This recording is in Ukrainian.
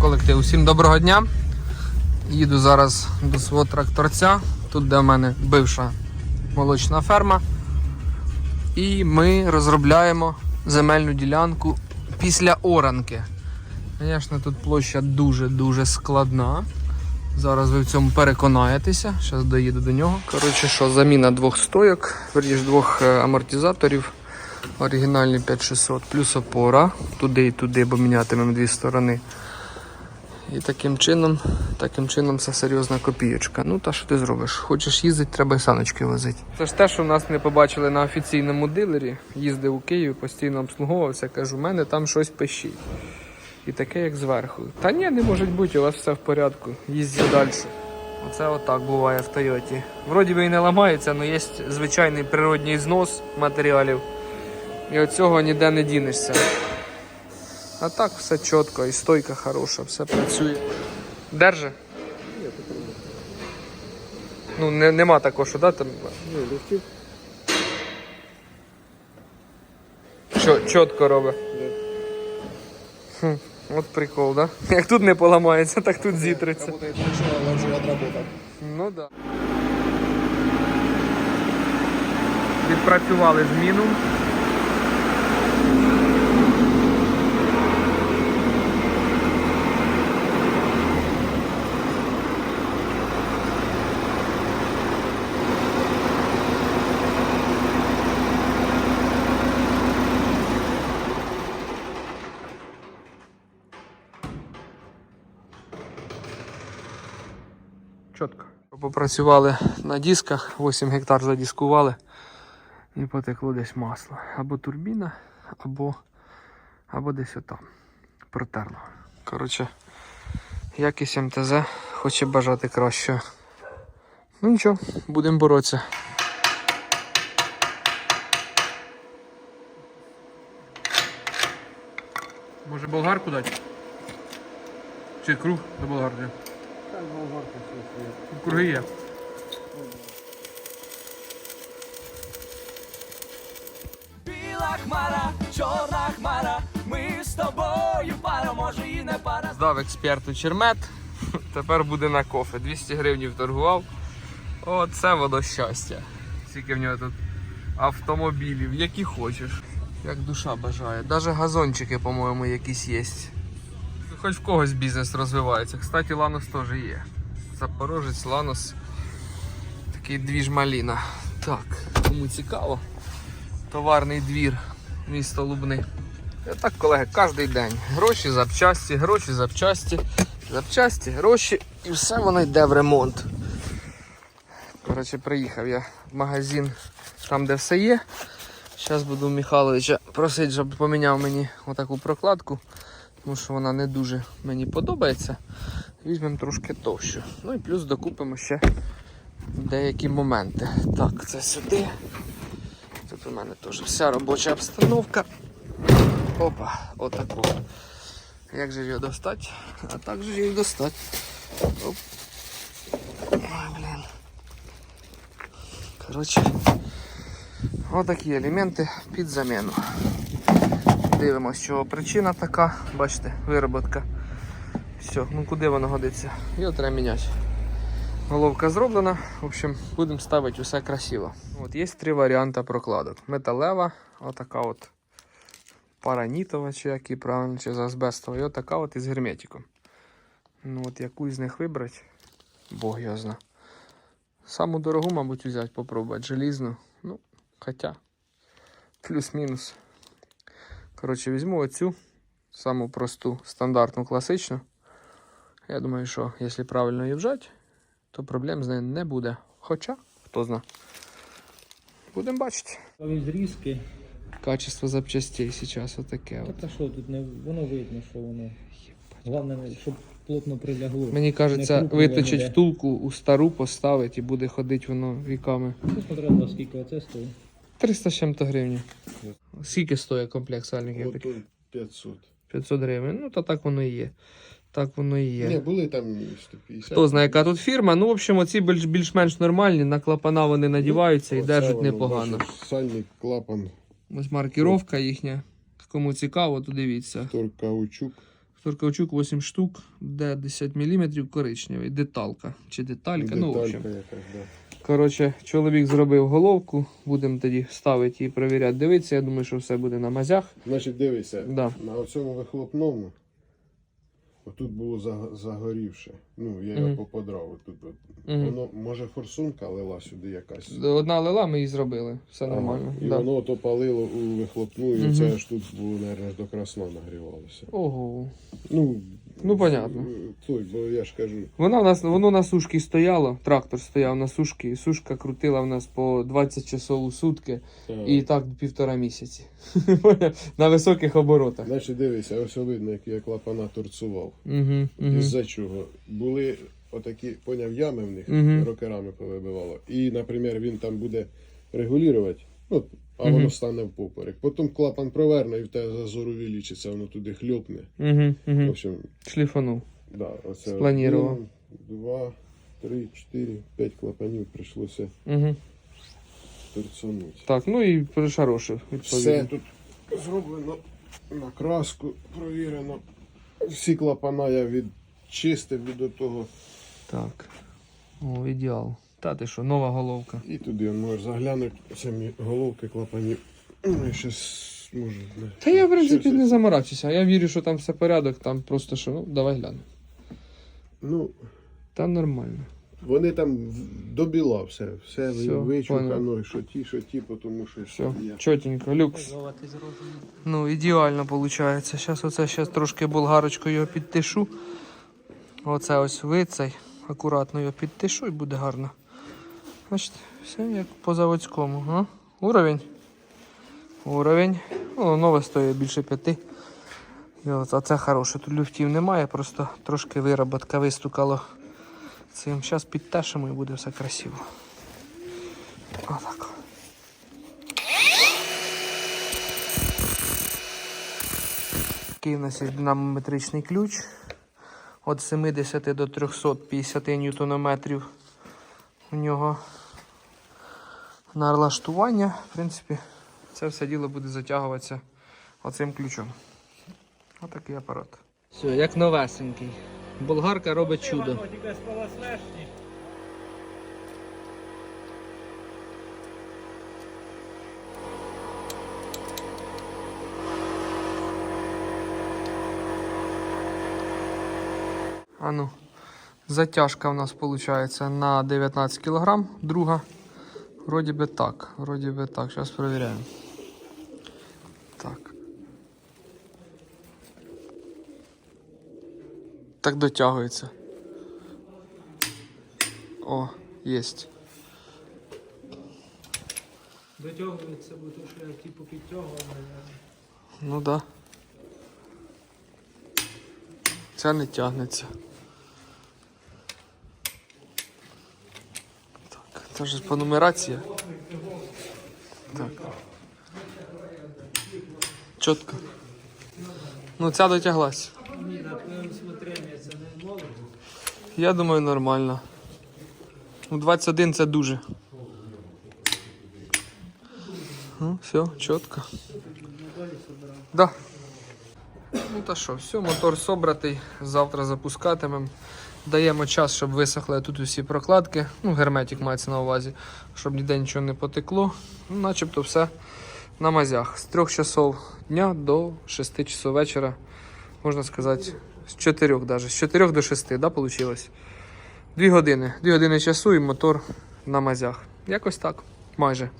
Колектив, усім доброго дня. Їду зараз до свого тракторця, тут де в мене бивша молочна ферма. І ми розробляємо земельну ділянку після оранки. Звісно, тут площа дуже-дуже складна. Зараз ви в цьому переконаєтеся. Зараз доїду до нього. Коротше, що, заміна двох стойок, верніше двох е, амортизаторів. Оригінальний 5600, плюс опора. Туди і туди, бо мінятимемо дві сторони. І таким чином, таким чином все серйозна копійочка. Ну та що ти зробиш? Хочеш їздити, треба й саночки возити. Це ж те, що нас не побачили на офіційному дилері. Їздив у Київ, постійно обслуговувався, кажу, у мене там щось пищить. І таке, як зверху. Та ні, не може бути, у вас все в порядку. Їздіть далі. Оце отак буває в Тойоті. Вроді би і не ламається, але є звичайний природній знос матеріалів. І від цього ніде не дінешся. А так все чітко, і стойка хороша, все працює. Держи? Ні, Ну, не, нема такого, що да, там. Ні, лифтів. Чо, чітко робить. Хм, от прикол, да? Як тут не поламається, так тут зітриться. Але вже. Ну да. Відпрацювали зміну. Чітко. Попрацювали на дисках, 8 гектар задіскували і потекло десь масло. Або турбіна, або, або десь отам. Протерло. Коротше, якість МТЗ хоче бажати кращого. Ну нічого, будемо боротися. Може болгарку дати? Чи круг до болгарки? Круги є. Біла хмара, чорна хмара, ми з тобою пара, може і не пара. Здав експерту чермет. Тепер буде на кофе. 200 гривень торгував. Оце воно щастя. Скільки в нього тут автомобілів, які хочеш. Як душа бажає. Даже газончики, по-моєму, якісь є. Хоч в когось бізнес розвивається. Кстати, Ланос теж є. Запорожець, Ланос. Такий двіж маліна. Так, кому цікаво. Товарний двір, місто Лубни. І так, колеги, кожен день. Гроші, запчасті, гроші, запчасті, запчасті, гроші і все воно йде в ремонт. Коротше, приїхав я в магазин там, де все є. Зараз буду у Михайловича просити, щоб поміняв мені отаку прокладку, тому що вона не дуже мені подобається. Візьмемо трошки товщу. Ну і плюс докупимо ще деякі моменти. Так, це сюди. Тут у мене теж вся робоча обстановка. Опа, отаку. Як же її достати? А так же її достати. Оп. Ой, блін. Коротше, отакі елементи під заміну. Дивимось, чого причина така. Бачите, вироботка. Все, ну куди воно годиться? Його треба міняти. Головка зроблена. В общем, будемо ставити усе красиво. От є три варіанти прокладок. Металева, отака от паранітова, чи як і правильно, чи з азбестова, і отака от із герметиком. Ну от яку з них вибрати, Бог його зна. Саму дорогу, мабуть, взяти, попробувати. Желізну. Ну, хоча. Плюс-мінус. Коротше, візьму оцю саму просту, стандартну, класичну. Я думаю, що якщо правильно її вжати, то проблем з нею не буде. Хоча, хто зна. Будемо бачити. Зрізки. Качество запчастей зараз отаке. Та От. та що тут не воно видно, що воно. Головне, щоб плотно прилягло. Мені кажеться, виточить втулку у стару поставить і буде ходити воно віками. Ну, смотря скільки оце стоїть. 300 з чим-то гривень. Скільки стоїть комплект сальників? Таких? 500. 500 гривень. Ну, то так воно і є. Так воно і є. Ні, були там 150. Хто знає, яка тут фірма. Ну, в общем, оці більш- більш-менш нормальні, на клапана вони надіваються і держать непогано. Сальник, клапан, Ось маркіровка їхня. Кому цікаво, то дивіться. тор каучук. Вторкавчук 8 штук, де 10 мм коричневий. Деталка чи деталька. ну, в общем. Деталька якась, да. Коротше, чоловік зробив головку, будемо тоді ставити і перевіряти. Дивитися, я думаю, що все буде на мазях. Значить, дивися, Да. на цьому вихлопному. Отут було загорівше. Ну, я його Мгм. поподрав. Тут от. Мгм. Воно, може, форсунка лила сюди якась. Одна лила, ми її зробили. Все Ага. нормально. І Да. воно ото палило у вихлопну, і Мгм. це аж тут було, мабуть, до красна нагрівалося. Ого. Ну, Ну, понятно. Той, бо я ж кажу, Вона в нас, воно на сушці стояло, трактор стояв на сушці, і сушка крутила в нас по 20 часов у сутки та, і так півтора місяці. на високих оборотах. значить дивися, ось видно, як я клапана торцував. Угу, угу. Із-за чого? Були отакі, поняв, ями в них, Мгм. рокерами повибивало. І, наприклад, він там буде регулювати, ну, а Мгм. воно стане впоперек. Потім клапан проверне і в тебе зазор увеличиться, воно туди хльопне. Угу, В угу. общем, Шліфанув. да, оце Спланірував. один, два, три, чотири, п'ять клапанів прийшлося Угу. торцанути. Так, ну і відповідно. Все тут зроблено на краску, провірено. Всі клапана я відчистив від того. Так. О, ідеал. Та ти що, нова головка. І туди можеш заглянути самі головки клапанів. Ну, щас можу. не- Та я, в принципі, не заморачуся. Я вірю, що там все порядок, там просто що, ну, давай глянемо. Ну, Там нормально. вони там в- до біла все. Все, Все, вичухано, що ті, що ті, тому що Все, я. чотенько, люкс. Ну, ідеально виходить. Зараз оце зараз трошки болгарочкою його підтишу. Оце ось вицей. Акуратно його підтишу і буде гарно. Бачите, все як по заводському. А? Уровень. Уровень. Ну, нове стоїть більше п'яти. А це хороше. Тут люфтів немає, просто трошки вироботка вистукало цим. Зараз підтешимо і буде все красиво. Отак. Такий у нас є динамометричний ключ. Від 70 до 350 ньютонометрів у нього налаштування. В принципі, це все діло буде затягуватися оцим ключом. Отакий апарат. Все, як новесенький. Болгарка робить чудо. А ну, затяжка у нас виходить на 19 кг, друга. Вроді би так, вроді би так. Зараз перевіряємо. Так. Так дотягується. О, єсть. Дотягується, бо то, що я типу підтягував, Ну да. Ця не тягнеться. Так, це ж по нумерації. Так. Чітко. Ну, ця дотяглась. Я думаю, нормально. Ну, 21 це дуже. Ну, все, чітко. Да. Ну та що, все, мотор собратий. Завтра запускатимемо. Даємо час, щоб висохли тут усі прокладки. Ну, герметик мається на увазі, щоб ніде нічого не потекло. Ну, начебто все на мазях. З 3 часов дня до 6 часов вечора. Можна сказати, з 4 навіть. З 4 до 6, да, вийшло? Дві години. Дві години часу і мотор на мазях. Якось так. Майже.